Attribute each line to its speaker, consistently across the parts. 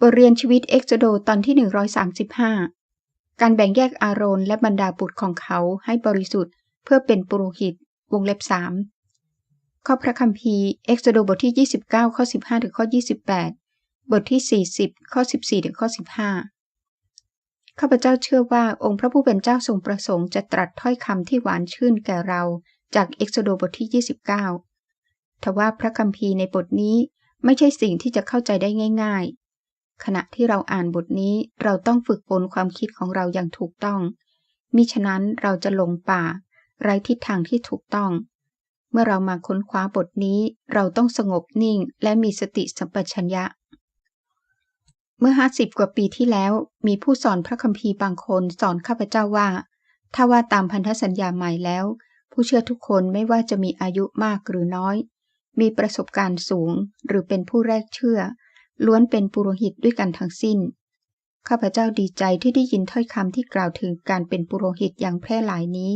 Speaker 1: บทเรียนชีวิตเอ็กโซโดตอนที่ 135 การแบ่งแยกอาโรนและบรรดาบุตรของเขาให้บริสุทธิ์ เพื่อเป็นปุโรหิต วงเล็บ 3 ข้อพระคัมภีร์เอ็กโซโดบทที่ 29 ข้อ 15 ถึงข้อ 28 บทที่ 40 ข้อ 14 ถึงข้อ 15 ข้าพเจ้าเชื่อว่าองค์พระผู้เป็นเจ้าทรงประสงค์จะตรัสถ้อยคำที่หวานชื่นแก่เราจากเอ็กโซโดบทที่ 29 ทว่าพระคัมภีร์ในบทนี้ไม่ใช่สิ่งที่จะเข้าใจได้ง่าย ขณะที่เราอ่านบทนี้เราต้องฝึกฝนความคิดของเราอย่างถูกต้อง มิฉะนั้นเราจะหลงป่า ไร้ทิศทางที่ถูกต้อง เมื่อเรามาค้นคว้าบทนี้เราต้องสงบนิ่งและมีสติสัมปชัญญะ เมื่อห้าสิบกว่าปีที่แล้ว มีผู้สอนพระคัมภีร์บางคนสอนข้าพเจ้าว่า ถ้าว่าตามพันธสัญญาใหม่แล้ว ผู้เชื่อทุกคนไม่ว่าจะมีอายุมากหรือน้อย มีประสบการณ์สูงหรือเป็นผู้แรกเชื่อ ล้วนเป็นปุโรหิตด้วยกันทั้งสิ้น ข้าพเจ้าดีใจที่ได้ยินถ้อยคำที่กล่าวถึงการเป็นปุโรหิตอย่างแพร่หลายนี้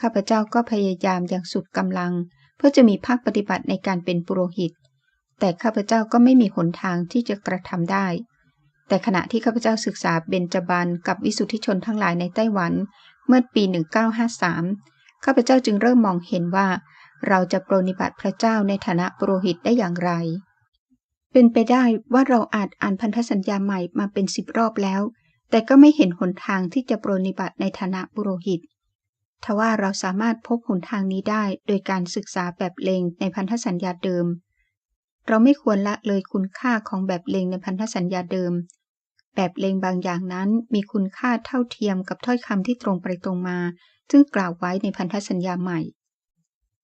Speaker 1: ข้าพเจ้าก็พยายามอย่างสุดกำลัง เพื่อจะมีภาคปฏิบัติในการเป็นปุโรหิต แต่ข้าพเจ้าก็ไม่มีหนทางที่จะกระทำได้ แต่ขณะที่ข้าพเจ้าศึกษาเบญจบันกับวิสุทธิชนทั้งหลายในไต้หวัน เมื่อปี 1953 ข้าพเจ้าจึงเริ่มมองเห็นว่าเราจะปรนิบัติพระเจ้าในฐานะปุโรหิตได้อย่างไร เป็นไปได้ว่าเราอาจอ่านพันธสัญญาใหม่มาเป็นสิบรอบแล้ว แต่ก็ไม่เห็นหนทางที่จะปรนิบัติในฐานะปุโรหิต ทว่าเราสามารถพบหนทางนี้ได้โดยการศึกษาแบบเลงในพันธสัญญาเดิม เราไม่ควรละเลยคุณค่าของแบบเลงในพันธสัญญาเดิม แบบเลงบางอย่างนั้นมีคุณค่าเท่าเทียมกับถ้อยคำที่ตรงไปตรงมา ซึ่งกล่าวไว้ในพันธสัญญาใหม่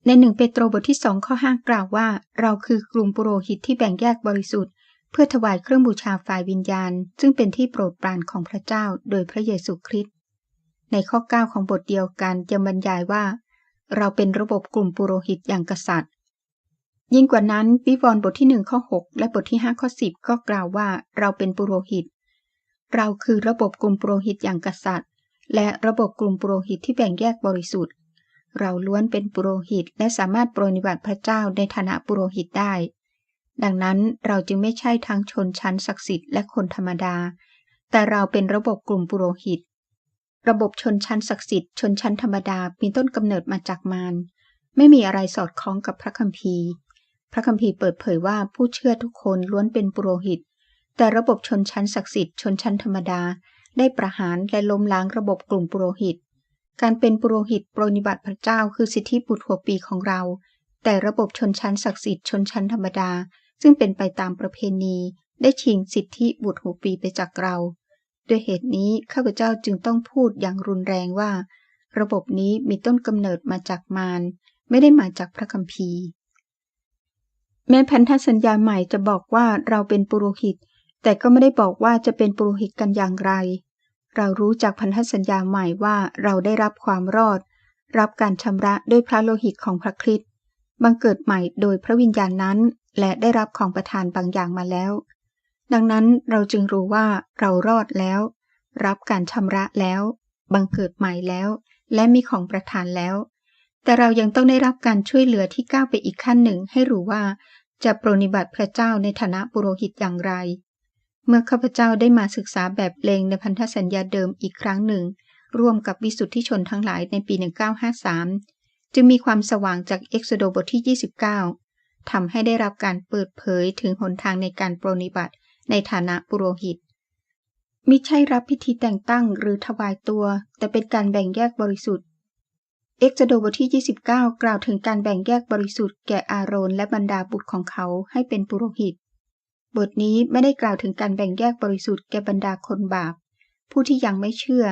Speaker 1: ในหนึ่งเปโตรบทที่สองข้อห้ากล่าวว่า เราคือกลุ่มปุโรหิตที่แบ่งแยกบริสุทธิ์ เพื่อถวายเครื่องบูชาฝ่ายวิญญาณ ซึ่งเป็นที่โปรดปรานของพระเจ้าโดยพระเยซูคริสต์ในข้อ 9 ของบทเดียวกันยังบรรยายว่า เราเป็นระบบกลุ่มปุโรหิตอย่างกษัตริย์ ยิ่งกว่านั้นวิวรณ์บทที่ 1 ข้อ 6 และบทที่ 5 ข้อ 10 ก็กล่าวว่าเราเป็นปุโรหิต เราคือระบบกลุ่มปุโรหิตอย่างกษัตริย์ และระบบกลุ่มปุโรหิตที่แบ่งแยกบริสุทธิ์ เราล้วนเป็นปุโรหิตและสามารถปรนิบัติพระเจ้าในฐานะปุโรหิตได้ ดังนั้นเราจึงไม่ใช่ทั้งชนชั้นศักดิ์สิทธิ์และคนธรรมดา แต่เราเป็นระบบกลุ่มปุโรหิต ระบบชนชั้นศักดิ์สิทธิ์ชนชั้นธรรมดามีต้นกำเนิดมาจากมารไม่มีอะไรสอดคล้องกับพระคัมภีร์ พระคัมภีร์เปิดเผยว่าผู้เชื่อทุกคนล้วนเป็นปุโรหิต แต่ระบบชนชั้นศักดิ์สิทธิ์ชนชั้นธรรมดา ได้ประหารและล้มล้างระบบกลุ่มปุโรหิต การเป็นปุโรหิตปรนิบัติพระเจ้าคือสิทธิบุตรหัวปีของเรา แต่ระบบชนชั้นศักดิ์สิทธิ์ชนชั้นธรรมดา ซึ่งเป็นไปตามประเพณี ได้ชิงสิทธิบุตรหัวปีไปจากเรา ด้วยเหตุนี้ข้าพเจ้าจึงต้องพูดอย่างรุนแรงว่า ระบบนี้มีต้นกำเนิดมาจากมารไม่ได้มาจากพระคัมภีร์ แม้พันธสัญญาใหม่จะบอกว่าเราเป็นปุโรหิต แต่ก็ไม่ได้บอกว่าจะเป็นปุโรหิตกันอย่างไร เรารู้จากพันธสัญญาใหม่ว่าเราได้รับความรอด รับการชำระด้วยพระโลหิตของพระคริสต์บังเกิดใหม่โดยพระวิญญาณนั้น และได้รับของประทานบางอย่างมาแล้ว ดังนั้นเราจึงรู้ว่าเรารอดแล้ว รับการชำระแล้ว บังเกิดใหม่แล้ว และมีของประทานแล้ว แต่เรายังต้องได้รับการช่วยเหลือที่ก้าวไปอีกขั้นหนึ่งให้รู้ว่าจะปรนิบัติพระเจ้าในฐานะปุโรหิตอย่างไร เมื่อข้าพเจ้าได้มาศึกษาแบบเลงในพันธสัญญาเดิมอีกครั้งหนึ่ง ร่วมกับวิสุทธิชนทั้งหลายในปี 1953 จึงมีความสว่างจากเอ็กโซโดบทที่ 29 ทำให้ได้รับการเปิดเผยถึงหนทางในการปรนิบัติในฐานะปุโรหิต มิใช่รับพิธีแต่งตั้งหรือถวายตัว แต่เป็นการแบ่งแยกบริสุทธิ์เอ็กโซโดบทที่ 29 กล่าวถึงการแบ่งแยกบริสุทธิ์แก่อาโรนและบรรดาบุตรของเขาให้เป็นปุโรหิต บทนี้ไม่ได้กล่าวถึงการแบ่งแยกบริสุทธิ์แก่บรรดาคนบาป ผู้ที่ยังไม่เชื่อ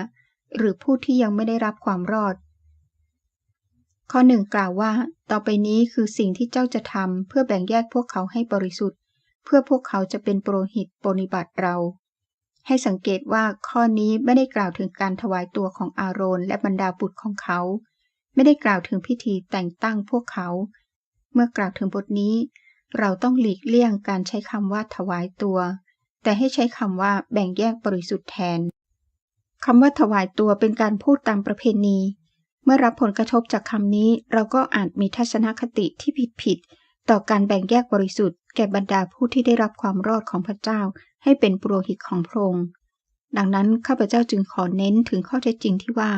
Speaker 1: หรือผู้ที่ยังไม่ได้รับความรอด ข้อหนึ่งกล่าวว่า ต่อไปนี้คือสิ่งที่เจ้าจะทำเพื่อแบ่งแยกพวกเขาให้บริสุทธิ์ เพื่อพวกเขาจะเป็นโปรหิตปนิบัติเรา ให้สังเกตว่าข้อนี้ไม่ได้กล่าวถึงการถวายตัวของอาโรนและบรรดาบุตรของเขา ไม่ได้กล่าวถึงพิธีแต่งตั้งพวกเขา เมื่อกล่าวถึงบทนี้ เราต้องหลีกเลี่ยงการใช้คำว่าถวายตัว แต่ให้ใช้คำว่าแบ่งแยกบริสุทธิ์แทนคำว่าถวายตัวเป็นการพูดตามประเพณี เมื่อรับผลกระทบจากคำนี้ เราก็อาจมีทัศนคติที่ผิดผิดต่อการแบ่งแยกบริสุทธิ์แก่บรรดาผู้ที่ได้รับความรอดของพระเจ้า ให้เป็นปุโรหิตของพระองค์ดังนั้นข้าพเจ้าจึงขอเน้นถึงข้อเท็จจริงที่ว่า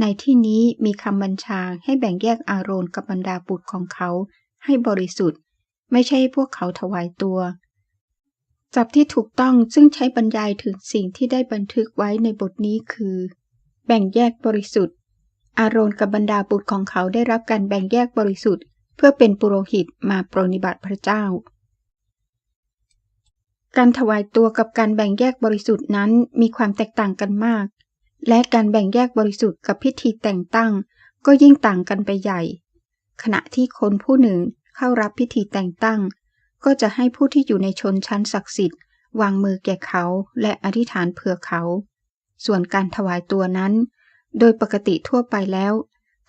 Speaker 1: ในที่นี้มีคำบัญชาให้แบ่งแยกอาโรนกับบรรดาบุตรของเขา ให้บริสุทธิ์ ไม่ใช่พวกเขาถวายตัวจับที่ถูกต้องซึ่งใช้บรรยายถึงสิ่งที่ได้บันทึกไว้ในบทนี้คือ แบ่งแยกบริสุทธิ์ อาโรนกับบรรดาบุตรของเขาได้รับการแบ่งแยกบริสุทธิ์ เพื่อเป็นปุโรหิตมาปรนิบัติพระเจ้า การถวายตัวกับการแบ่งแยกบริสุทธิ์นั้นมีความแตกต่างกันมาก และการแบ่งแยกบริสุทธิ์กับพิธีแต่งตั้ง ก็ยิ่งต่างกันไปใหญ่ ขณะที่คนผู้หนึ่ง เข้ารับพิธีแต่งตั้ง ก็จะให้ผู้ที่อยู่ในชนชั้นศักดิ์สิทธิ์ วางมือแก่เขาและอธิษฐานเผื่อเขา ส่วนการถวายตัวนั้น โดยปกติทั่วไปแล้ว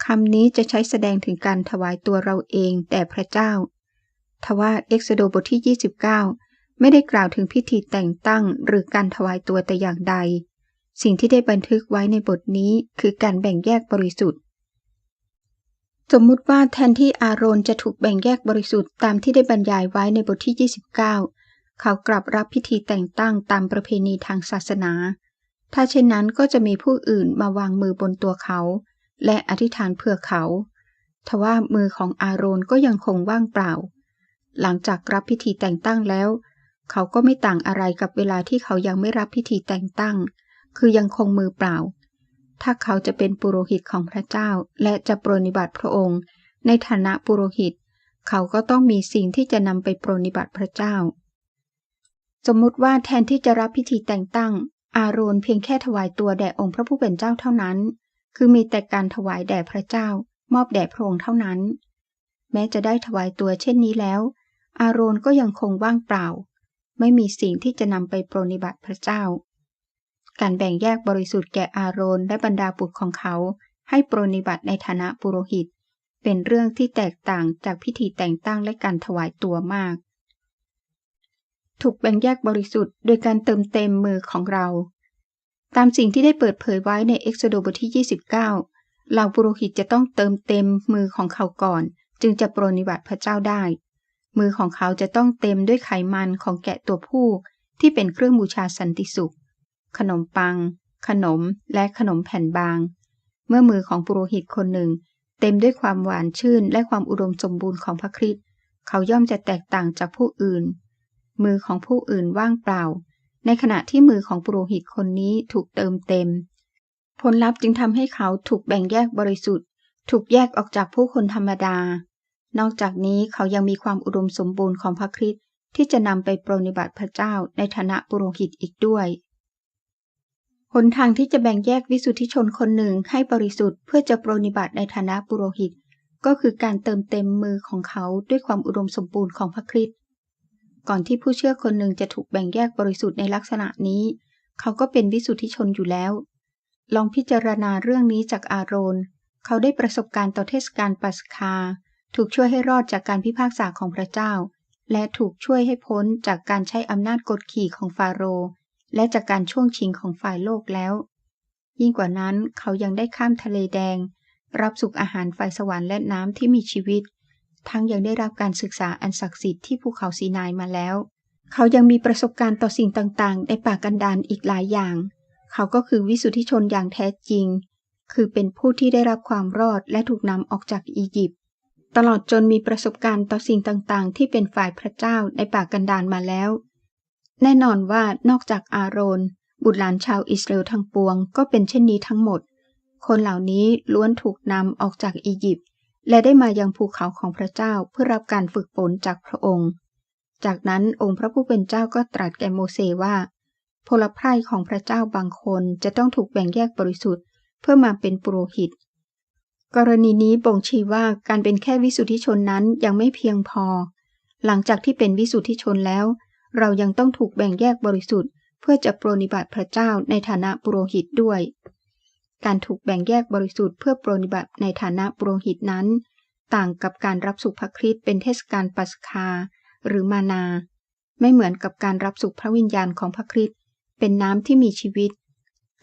Speaker 1: คำนี้จะใช้แสดงถึงการถวายตัวเราเองแด่พระเจ้า ทว่าเอ็กซโดบทที่ 29 ไม่ได้กล่าวถึงพิธีแต่งตั้งหรือการถวายตัวแต่อย่างใด สิ่งที่ได้บันทึกไว้ในบทนี้คือการแบ่งแยกบริสุทธิ์ สมมุติว่าแทนที่อาโรนจะถูกแบ่งแยกบริสุทธิ์ตามที่ได้บรรยายไว้ในบทที่ 29 เขากลับรับพิธีแต่งตั้งตามประเพณีทางศาสนา ถ้าเช่นนั้นก็จะมีผู้อื่นมาวางมือบนตัวเขา และอธิษฐานเพื่อเขา ทว่ามือของอาโรนก็ยังคงว่างเปล่า หลังจากรับพิธีแต่งตั้งแล้ว เขาก็ไม่ต่างอะไรกับเวลาที่เขายังไม่รับพิธีแต่งตั้ง คือยังคงมือเปล่า ถ้าเขาจะเป็นปุโรหิตของพระเจ้า และจะปรนิบัติพระองค์ ในฐานะปุโรหิต เขาก็ต้องมีสิ่งที่จะนำไปปรนิบัติพระเจ้า สมมุติว่าแทนที่จะรับพิธีแต่งตั้ง อาโรนเพียงแค่ถวายตัวแด่องค์พระผู้เป็นเจ้าเท่านั้น คือมีแต่การถวายแด่พระเจ้า มอบแด่พระองค์เท่านั้น แม้จะได้ถวายตัวเช่นนี้แล้ว อาโรนก็ยังคงว่างเปล่า ไม่มีสิ่งที่จะนำไปปรนิบัติพระเจ้า การแบ่งแยกบริสุทธิ์แก่อาโรนและบรรดาบุตรของเขา ให้ปรนิบัติในฐานะปุโรหิต เป็นเรื่องที่แตกต่างจากพิธีแต่งตั้งและการถวายตัวมาก ถูกแบ่งแยกบริสุทธิ์โดยการเติมเต็มมือของเรา ตามสิ่งที่ได้เปิดเผยไว้ในเอ็กซโดบทที่ 29เหล่าปุโรหิตจะต้องเติมเต็มมือของเขาก่อน จึงจะปรนิบัติพระเจ้าได้ มือของเขาจะต้องเต็มด้วยไขมันของแกะตัวผู้ที่เป็นเครื่องบูชาสันติสุข ขนมปัง ขนมและขนมแผ่นบาง เมื่อมือของปุโรหิตคนหนึ่ง เต็มด้วยความหวานชื่นและความอุดมสมบูรณ์ของพระคริสต์เขาย่อมจะแตกต่างจากผู้อื่น มือของผู้อื่นว่างเปล่า ในขณะที่มือของปุโรหิตคนนี้ถูกเติมเต็ม ผลลัพธ์จึงทำให้เขาถูกแบ่งแยกบริสุทธิ์ ถูกแยกออกจากผู้คนธรรมดา นอกจากนี้เขายังมีความอุดมสมบูรณ์ของพระคริสต์ที่จะนำไปปรนิบัติพระเจ้าในฐานะปุโรหิตอีกด้วย หนทางที่จะแบ่งแยกวิสุทธิชนคนหนึ่งให้บริสุทธิ์เพื่อจะปรนิบัติในฐานะปุโรหิต ก็คือการเติมเต็มมือของเขาด้วยความอุดมสมบูรณ์ของพระคริสต์ก่อนที่ผู้เชื่อคนหนึ่งจะถูกแบ่งแยกบริสุทธิ์ในลักษณะนี้ เขาก็เป็นวิสุทธิชนอยู่แล้ว ลองพิจารณาเรื่องนี้จากอาโรน เขาได้ประสบการณ์ต่อเทศกาลปัสคา ถูกช่วยให้รอดจากการพิพากษาของพระเจ้า และถูกช่วยให้พ้นจากการใช้อำนาจกดขี่ของฟาโรห์ และจากการช่วงชิงของฝ่ายโลกแล้ว ยิ่งกว่านั้นเขายังได้ข้ามทะเลแดง รับสุขอาหารไฟสวรรค์และน้ำที่มีชีวิต ทั้งยังได้รับการศึกษาอันศักดิ์สิทธิ์ที่ภูเขาซีนายมาแล้ว เขายังมีประสบการณ์ต่อสิ่งต่างๆ ในป่ากันดารอีกหลายอย่าง เขาก็คือวิสุทธิชนอย่างแท้จริง คือเป็นผู้ที่ได้รับความรอดและถูกนำออกจากอียิปต์ตลอดจนมีประสบการณ์ต่อสิ่งต่างๆ ที่เป็นฝ่ายพระเจ้าในป่ากันดารมาแล้ว แน่นอนว่านอกจากอาโรน บุตรหลานชาวอิสราเอลทั้งปวงก็เป็นเช่นนี้ทั้งหมด คนเหล่านี้ล้วนถูกนำออกจากอียิปต์และได้มายังภูเขาของพระเจ้าเพื่อรับการฝึกฝนจากพระองค์ จากนั้นองค์พระผู้เป็นเจ้าก็ตรัสแก่โมเสว่าพลไพรของพระเจ้าบางคนจะต้องถูกแบ่งแยกบริสุทธิ์ เพื่อมาเป็นปุโรหิต กรณีนี้บ่งชี้ว่าการเป็นแค่วิสุทธิชนนั้นยังไม่เพียงพอ หลังจากที่เป็นวิสุทธิชนแล้ว เรายังต้องถูกแบ่งแยกบริสุทธิ์ เพื่อจะปรนิบัติพระเจ้าในฐานะปุโรหิตด้วย การถูกแบ่งแยกบริสุทธิ์เพื่อปรนิบัติในฐานะปรหิตนั้น ต่างกับการรับสุขพระคริสต์เป็นเทศกาลปัสคา หรือมานา ไม่เหมือนกับการรับสุขพระวิญญาณของพระคริสต์เป็นน้ำที่มีชีวิต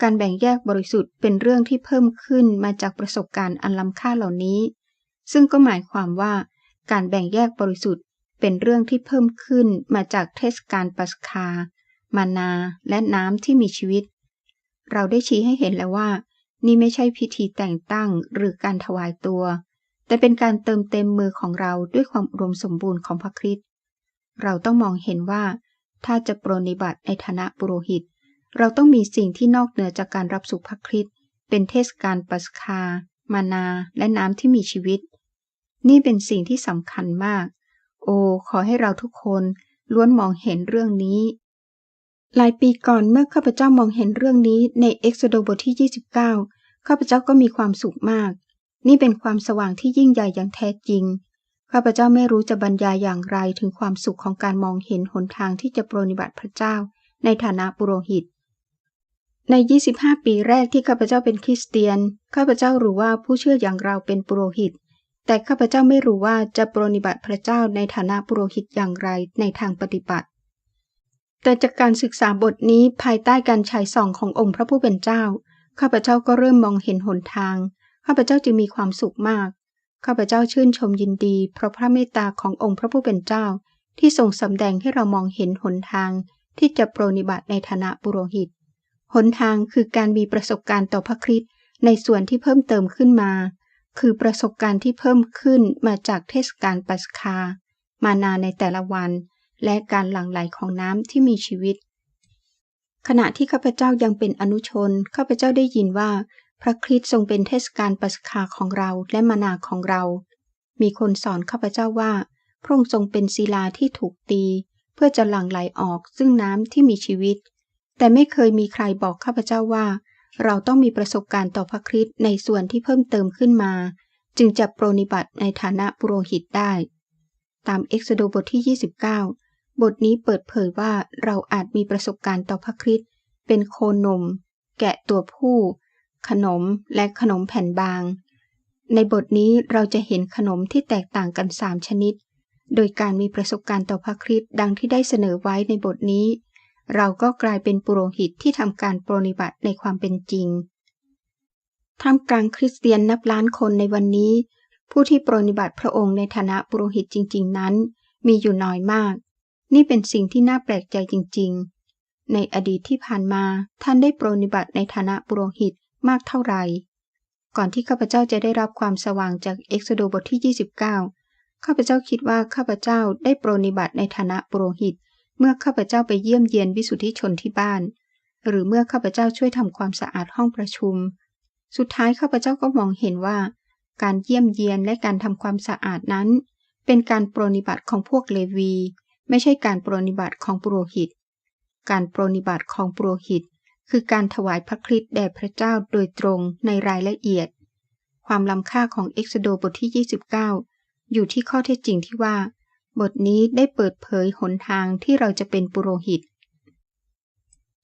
Speaker 1: การแบ่งแยกบริสุทธิ์เป็นเรื่องที่เพิ่มขึ้นมาจากประสบการณ์อันล้ำค่าเหล่านี้ ซึ่งก็หมายความว่าการแบ่งแยกบริสุทธิ์ เป็นเรื่องที่เพิ่มขึ้นมาจากเทศกาลปัสคา มานาและน้ำที่มีชีวิต เราได้ชี้ให้เห็นแล้วว่า นี่ไม่ใช่พิธีแต่งตั้งหรือการถวายตัว แต่เป็นการเติมเต็มมือของเราด้วยความรวมสมบูรณ์ของพระคริสต์เราต้องมองเห็นว่า ถ้าจะปรนิบัติในฐานะปุโรหิต เราต้องมีสิ่งที่นอกเหนือจากการรับสุขพระคริสต์เป็นเทศกาลปัสคา มานาและน้ำที่มีชีวิต นี่เป็นสิ่งที่สำคัญมาก โอ้ขอให้เราทุกคนล้วนมองเห็นเรื่องนี้ หลายปีก่อนเมื่อข้าพเจ้ามองเห็นเรื่องนี้ในเอ็กโซโดบทที่ 29 ข้าพเจ้าก็มีความสุขมาก นี่เป็นความสว่างที่ยิ่งใหญ่อย่างแท้จริง ข้าพเจ้าไม่รู้จะบรรยายอย่างไรถึงความสุขของการมองเห็นหนทางที่จะปรนิบัติพระเจ้า ในฐานะปุโรหิต ใน 25 ปีแรกที่ข้าพเจ้าเป็นคริสเตียน ข้าพเจ้ารู้ว่าผู้เชื่ออย่างเราเป็นปุโรหิต แต่ข้าพเจ้าไม่รู้ว่าจะปรนิบัติพระเจ้าในฐานะปุโรหิตอย่างไรในทางปฏิบัติ แต่จากการศึกษาบทนี้ภายใต้การฉายส่องขององค์พระผู้เป็นเจ้า ข้าพเจ้าก็เริ่มมองเห็นหนทาง ข้าพเจ้าจึงมีความสุขมาก ข้าพเจ้าชื่นชมยินดี เพราะพระเมตตาขององค์พระผู้เป็นเจ้า ที่ทรงสำแดงให้เรามองเห็นหนทาง ที่จะปรนิบัติในฐานะปุโรหิต หนทางคือการมีประสบการณ์ต่อพระคริสต์ในส่วนที่เพิ่มเติมขึ้นมา คือประสบการณ์ที่เพิ่มขึ้นมาจากเทศกาลปัสคา มานาในแต่ละวัน และการหลั่งไหลของน้ำที่มีชีวิต ขณะที่ข้าพเจ้ายังเป็นอนุชนข้าพเจ้าได้ยินว่า พระคริสต์ทรงเป็นเทศกาลปัสคาของเราและมานาของเรา มีคนสอนข้าพเจ้าว่าพระองค์ทรงเป็นศิลาที่ถูกตี เพื่อจะหลั่งไหลออกซึ่งน้ำที่มีชีวิต แต่ไม่เคยมีใครบอกข้าพเจ้าว่า เราต้องมีประสบการณ์ต่อพระคริสต์ในส่วนที่เพิ่มเติมขึ้นมา จึงจะปรนิบัติในฐานะปุโรหิตได้ ตามเอ็กซโดบทที่ 29 บทนี้เปิดเผยว่าเราอาจมีประสบการณ์ต่อพระคริสต์เป็นโคนม แกะตัวผู้ ขนมและขนมแผ่นบาง ในบทนี้เราจะเห็นขนมที่แตกต่างกันสามชนิด โดยการมีประสบการณ์ต่อพระคริสต์ดังที่ได้เสนอไว้ในบทนี้ เราก็กลายเป็นปุโรหิตที่ทำการปรนิบัติในความเป็นจริงท่ามกลางคริสเตียนนับล้านคนในวันนี้ ผู้ที่ปรนิบัติพระองค์ในฐานะปุโรหิตจริง ๆ นั้น มีอยู่น้อยมาก นี่เป็นสิ่งที่น่าแปลกใจจริง ๆ ในอดีตที่ผ่านมาท่านได้ปรนิบัติในฐานะปุโรหิตมากเท่าไหร่ ก่อนที่ข้าพเจ้าจะได้รับความสว่างจากเอ็กซโดบทที่ 29 ข้าพเจ้าคิดว่าข้าพเจ้าได้ปรนิบัติในฐานะปุโรหิต เมื่อข้าพเจ้าไปเยี่ยมเยียนวิสุทธิชนที่บ้าน หรือเมื่อข้าพเจ้าช่วยทำความสะอาดห้องประชุม สุดท้ายข้าพเจ้าก็มองเห็นว่า การเยี่ยมเยียนและการทำความสะอาดนั้น เป็นการปรนิบัติของพวกเลวี ไม่ใช่การปรนิบัติของปุโรหิต การปรนิบัติของปุโรหิต คือการถวายพระคริสต์แด่พระเจ้าโดยตรงในรายละเอียด ความล้ำค่าของเอ็กซโดบทที่ 29 อยู่ที่ข้อเท็จจริงที่ว่า บทนี้ได้เปิดเผยหนทางที่เราจะเป็นปุโรหิต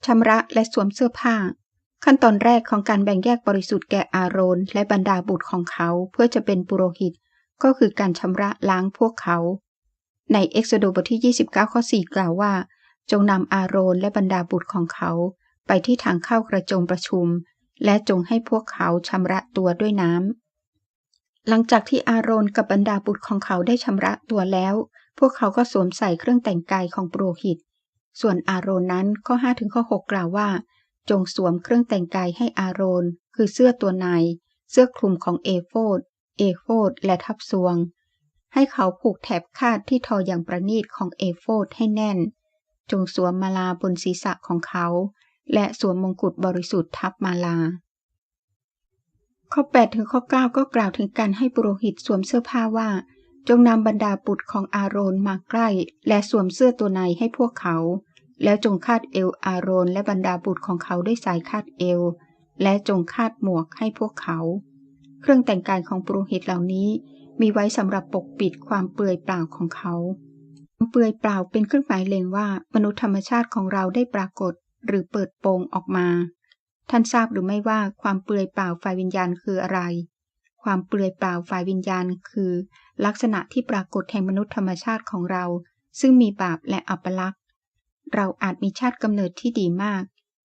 Speaker 1: ชำระและสวมเสื้อผ้า ขั้นตอนแรกของการแบ่งแยกบริสุทธิ์แก่อาโรนและบรรดาบุตรของเขาเพื่อจะเป็นปุโรหิต ก็คือการชำระล้างพวกเขา ในเอ็กซ์โดบทที่ 29 ข้อ 4 กล่าวว่า จงนำอาโรนและบรรดาบุตรของเขา ไปที่ทางเข้ากระโจมประชุม และจงให้พวกเขาชำระตัวด้วยน้ำหลังจากที่อาโรนกับบรรดาบุตรของเขาได้ชำระตัวแล้ว พวกเขาก็สวมใส่เครื่องแต่งกายของปุโรหิต ส่วนอาโรนนั้นข้อ5ถึงข้อ6กล่าวว่า จงสวมเครื่องแต่งกายให้อาโรน คือเสื้อตัวใน เสื้อคลุมของเอโฟดเอโฟดและทับซวง ให้เขาผูกแถบคาดที่ทออย่างประณีตของเอโฟดให้แน่น จงสวมมาลาบนศีรษะของเขา และสวมมงกุฎบริสุทธิ์ทับมาลา ข้อ8ถึงข้อ9ก็กล่าวถึงการให้ปุโรหิตสวมเสื้อผ้าว่า จงนำบรรดาบุตรของอาโรนมาใกล้ และสวมเสื้อตัวในให้พวกเขา แล้วจงคาดเอวอาโรนและบรรดาบุตรของเขาด้วยสายคาดเอว และจงคาดหมวกให้พวกเขา เครื่องแต่งกายของปุโรหิตเหล่านี้มีไว้สำหรับปกปิดความเปลือยเปล่าของเขาเปลือยเปล่าเป็นเครื่องหมายเล็งว่ามนุษย์ธรรมชาติของเราได้ปรากฏหรือเปิดโปงออกมา ท่านทราบหรือไม่ว่าความเปลือยเปล่าฝ่ายวิญญาณคืออะไร ความเปลือยเปล่าฝ่ายวิญญาณคือ ลักษณะที่ปรากฏแห่งมนุษย์ธรรมชาติของเรา ซึ่งมีบาปและอัปลักษณ์ เราอาจมีชาติกำเนิดที่ดีมาก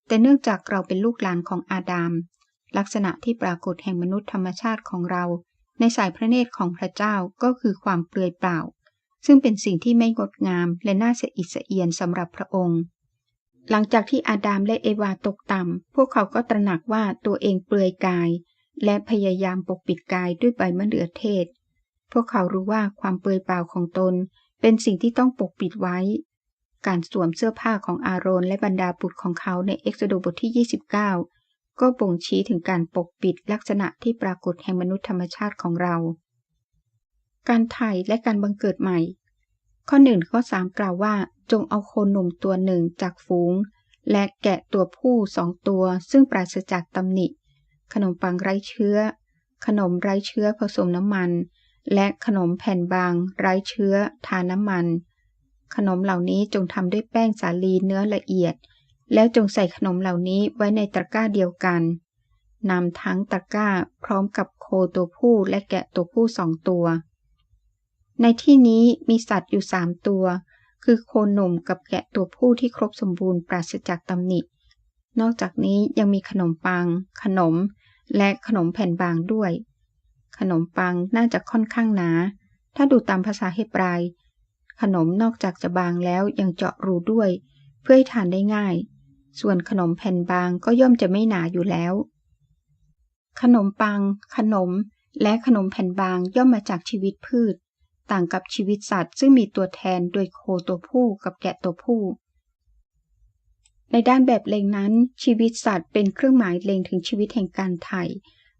Speaker 1: แต่เนื่องจากเราเป็นลูกหลานของอาดาม ลักษณะที่ปรากฏแห่งมนุษย์ธรรมชาติของเรา ในสายพระเนตรของพระเจ้าก็คือความเปลือยเปล่า ซึ่งเป็นสิ่งที่ไม่งดงามและน่าเสียอิสเอียนสำหรับพระองค์ หลังจากที่อาดามและเอวาตกต่ำพวกเขาก็ตระหนักว่าตัวเองเปลือยกาย และพยายามปกปิดกายด้วยใบมะเดื่อเทศ พวกเขารู้ว่าความเปลือยเปล่าของตน เป็นสิ่งที่ต้องปกปิดไว้ การสวมเสื้อผ้าของอาโรนและบรรดาบุตรของเขาในเอ็กโซโดบทที่ 29 ก็บ่งชี้ถึงการปกปิดลักษณะที่ปรากฏแห่งมนุษย์ธรรมชาติของเรา การไถ่และการบังเกิดใหม่ ข้อหนึ่งข้อสามกล่าวว่า จงเอาโคหนุ่มตัวหนึ่งจากฝูง และแกะตัวผู้สองตัว ซึ่งปราศจากตำหนิ ขนมปังไร้เชื้อ ขนมไร้เชื้อผสมน้ำมัน และขนมแผ่นบาง ไร้เชื้อ ทาน้ำมัน ขนมเหล่านี้จงทำด้วยแป้งสาลีเนื้อละเอียด แล้วจงใส่ขนมเหล่านี้ไว้ในตะกร้าเดียวกันนำทั้งตะกร้าพร้อมกับโคตัวผู้และแกะตัวผู้สองตัว ในที่นี้มีสัตว์อยู่สามตัว คือโคหนุ่มกับแกะตัวผู้ที่ครบสมบูรณ์ปราศจากตำหนิ นอกจากนี้ยังมีขนมปัง ขนม และขนมแผ่นบางด้วย นมปังน่าจะค่อนข้างหนา ถ้าดูตามภาษาเฮบราย ขนมนอกจากจะบางแล้วยังเจาะรูด้วย เพื่อให้ทานได้ง่าย ส่วนขนมแผ่นบางก็ย่อมจะไม่หนาอยู่แล้ว ขนมปัง ขนม และขนมแผ่นบางย่อมมาจากชีวิตพืช ต่างกับชีวิตสัตว์ ซึ่งมีตัวแทนโดยโคตัวผู้กับแกะตัวผู้ในด้านแบบเลงนั้นชีวิตสัตว์เป็นเครื่องหมายเลงถึงชีวิตแห่งการไถ่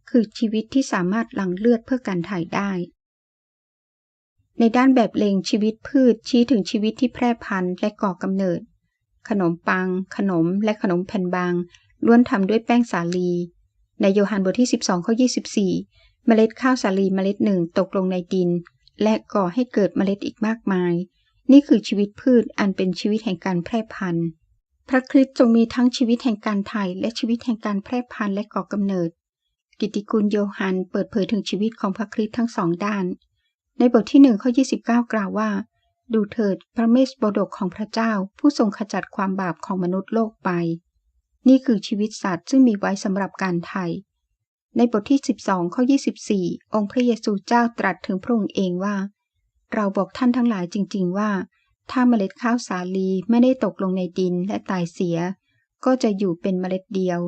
Speaker 1: คือชีวิตที่สามารถหลั่งเลือดเพื่อการถ่ายได้ ในด้านแบบเลงชีวิตพืชชี้ถึงชีวิตที่แพร่พันธุ์และก่อกำเนิด ขนมปัง ขนมและขนมแผ่นบางล้วนทำด้วยแป้งสาลี ในโยฮันบทที่ 12ข้อ24 เมล็ดข้าวสาลีเมล็ดหนึ่งตกลงในดิน และก่อให้เกิดเมล็ดอีกมากมาย นี่คือชีวิตพืชอันเป็นชีวิตแห่งการแพร่พันธุ์ พระคริสต์ทรงมีทั้งชีวิตแห่งการถ่ายและชีวิตแห่งการแพร่พันธุ์และก่อกำเนิด กิติคุณโยฮันเปิดเผยถึงชีวิตของพระคริสต์ทั้งสองด้าน ในบทที่หนึ่งข้อ 29 กล่าวว่า ดูเถิดพระเมสบดกของพระเจ้า ผู้ทรงขจัดความบาปของมนุษย์โลกไป นี่คือชีวิตสัตว์ซึ่งมีไว้สำหรับการไถ่ในบทที่ 12 ข้อ 24 องค์พระเยซูเจ้าตรัสถึงพระองค์เองว่า เราบอกท่านทั้งหลายจริง ๆ ว่า ถ้าเมล็ดข้าวสาลีไม่ได้ตกลงในดินและตายเสีย ก็จะอยู่เป็นเมล็ดเดียว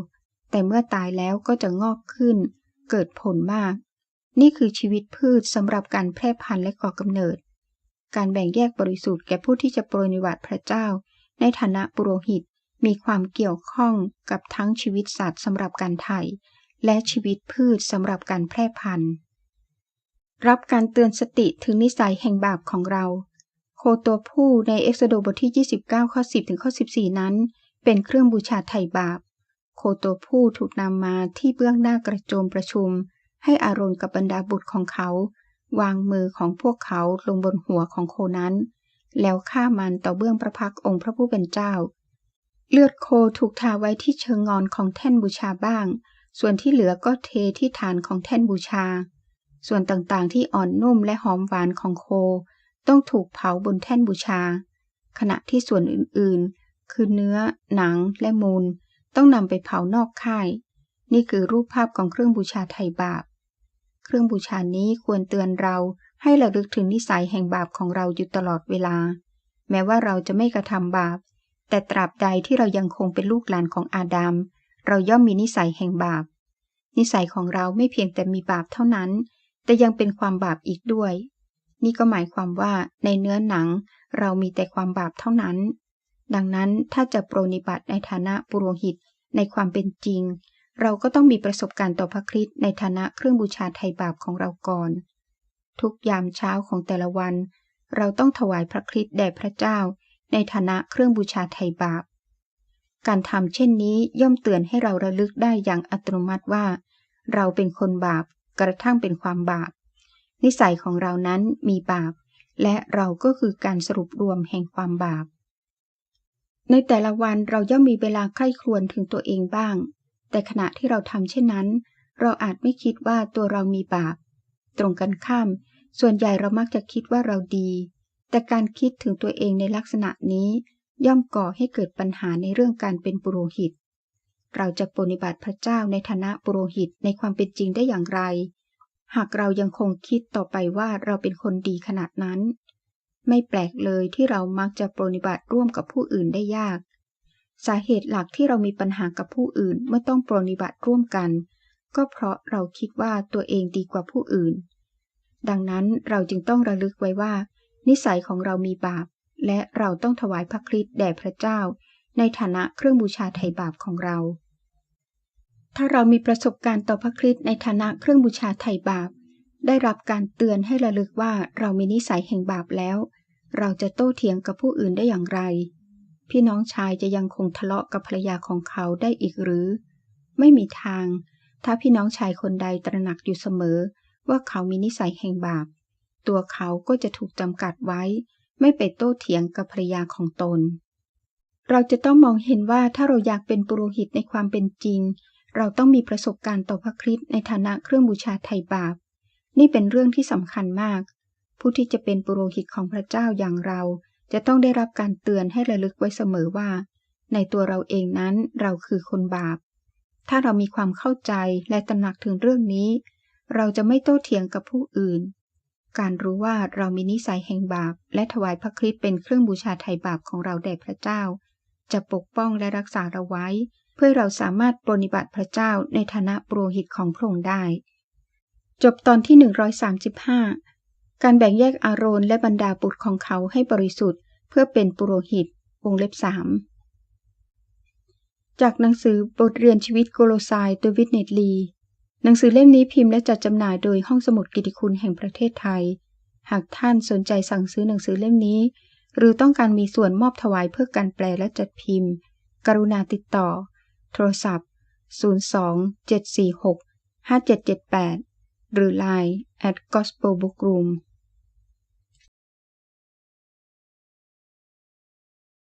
Speaker 1: แต่เมื่อตายแล้วก็จะงอกขึ้น เกิดผลมาก นี่คือชีวิตพืชสำหรับการแพร่พันธุ์และก่อกำเนิด การแบ่งแยกบริสุทธิ์แก่ผู้ที่จะโปรนิวัตพระเจ้า ในฐานะปุโรหิตมีความเกี่ยวข้องกับทั้งชีวิตสัตว์สำหรับการไถ่และชีวิตพืชสำหรับการแพร่พันธุ์ รับการเตือนสติถึงนิสัยแห่งบาปของเรา โคตัวผู้ในเอ็กซโดบทที่ 29 ข้อ 10 ถึงข้อ 14 นั้น เป็นเครื่องบูชาไถ่บาป โคตัวผู้ถูกนำมาที่เบื้องหน้ากระโจมประชุม ให้อารมณ์กับบรรดาบุตรของเขา วางมือของพวกเขาลงบนหัวของโคนั้น แล้วฆ่ามันต่อเบื้องพระพักองค์พระผู้เป็นเจ้า เลือดโคถูกทาไว้ที่เชิงงอนของแท่นบูชาบ้าง ส่วนที่เหลือก็เทที่ฐานของแท่นบูชา ส่วนต่างๆที่อ่อนนุ่มและหอมหวานของโค ต้องถูกเผาบนแท่นบูชา ขณะที่ส่วนอื่นๆ คือเนื้อ หนังและมูล ต้องนำไปเผานอกค่าย นี่คือรูปภาพของเครื่องบูชาไถ่บาป เครื่องบูชานี้ควรเตือนเราให้ระลึกถึงนิสัยแห่งบาปของเราอยู่ตลอดเวลา แม้ว่าเราจะไม่กระทำบาป แต่ตราบใดที่เรายังคงเป็นลูกหลานของอาดัมเราย่อมมีนิสัยแห่งบาป นิสัยของเราไม่เพียงแต่มีบาปเท่านั้น แต่ยังเป็นความบาปอีกด้วย นี่ก็หมายความว่าในเนื้อหนังเรามีแต่ความบาปเท่านั้น ดังนั้นถ้าจะโปรนิบัติในฐานะปุโรหิตในความเป็นจริง เราก็ต้องมีประสบการณ์ต่อพระคริสต์ในฐานะเครื่องบูชาไถ่บาปของเราก่อน ทุกยามเช้าของแต่ละวัน เราต้องถวายพระคริสต์แด่พระเจ้า ในฐานะเครื่องบูชาไถ่บาป การทำเช่นนี้ย่อมเตือนให้เราระลึกได้อย่างอัตโนมัติว่า เราเป็นคนบาปกระทั่งเป็นความบาป นิสัยของเรานั้นมีบาป และเราก็คือการสรุปรวมแห่งความบาป ในแต่ละวันเราย่อมมีเวลาใคร่ครวญถึงตัวเองบ้าง แต่ขณะที่เราทำเช่นนั้น เราอาจไม่คิดว่าตัวเรามีบาป ตรงกันข้าม ส่วนใหญ่เรามักจะคิดว่าเราดี แต่การคิดถึงตัวเองในลักษณะนี้ ย่อมก่อให้เกิดปัญหาในเรื่องการเป็นปุโรหิต เราจะปฏิบัติพระเจ้าในฐานะปุโรหิตในความเป็นจริงได้อย่างไร หากเรายังคงคิดต่อไปว่าเราเป็นคนดีขนาดนั้น ไม่แปลกเลยที่เรามักจะปรนิบัติร่วมกับผู้อื่นได้ยาก สาเหตุหลักที่เรามีปัญหากับผู้อื่นเมื่อต้องปรนิบัติร่วมกัน ก็เพราะเราคิดว่าตัวเองดีกว่าผู้อื่น ดังนั้นเราจึงต้องระลึกไว้ว่า นิสัยของเรามีบาป และเราต้องถวายพระคริสต์แด่พระเจ้า ในฐานะเครื่องบูชาไถ่บาปของเรา ถ้าเรามีประสบการณ์ต่อพระคริสต์ในฐานะเครื่องบูชาไถ่บาปได้รับการเตือนให้ระลึกว่าเรามีนิสัยแห่งบาปแล้ว เราจะโต้เถียงกับผู้อื่นได้อย่างไร พี่น้องชายจะยังคงทะเลาะกับภรรยาของเขาได้อีกหรือ ไม่มีทาง ถ้าพี่น้องชายคนใดตระหนักอยู่เสมอ ว่าเขามีนิสัยแห่งบาป ตัวเขาก็จะถูกจำกัดไว้ ไม่ไปโต้เถียงกับภรรยาของตน เราจะต้องมองเห็นว่าถ้าเราอยากเป็นปุโรหิตในความเป็นจริง เราต้องมีประสบการณ์ต่อพระคริสต์ในฐานะเครื่องบูชาไถ่บาป นี่เป็นเรื่องที่สำคัญมาก ผู้ที่จะเป็นปุโรหิตของพระเจ้าอย่างเรา จะต้องได้รับการเตือนให้ระลึกไว้เสมอว่า ในตัวเราเองนั้นเราคือคนบาป ถ้าเรามีความเข้าใจและตระหนักถึงเรื่องนี้ เราจะไม่โต้เถียงกับผู้อื่น การรู้ว่าเรามีนิสัยแห่งบาป และถวายพระคริสต์เป็นเครื่องบูชาไถ่บาปของเราแด่พระเจ้า จะปกป้องและรักษาเราไว้ เพื่อเราสามารถปรนิบัติพระเจ้าในฐานะปุโรหิตของพระองค์ได้ จบตอนที่ 135 การแบ่งแยกอาโรนและบรรดาบุตรของเขาให้บริสุทธิ์ เพื่อเป็นปุโรหิตวงเล็บสามจากหนังสือบทเรียนชีวิตโกโลไซโดยวิทเนตลีหนังสือเล่มนี้พิมพ์และจัดจำหน่ายโดยห้องสมุดกิติคุณแห่งประเทศไทย หากท่านสนใจสั่งซื้อหนังสือเล่มนี้ หรือต้องการมีส่วนมอบถวายเพื่อการแปลและจัดพิมพ์ กรุณาติดต่อ โทรศัพท์ 02 746 5778 หรือ Line at gospel bookroom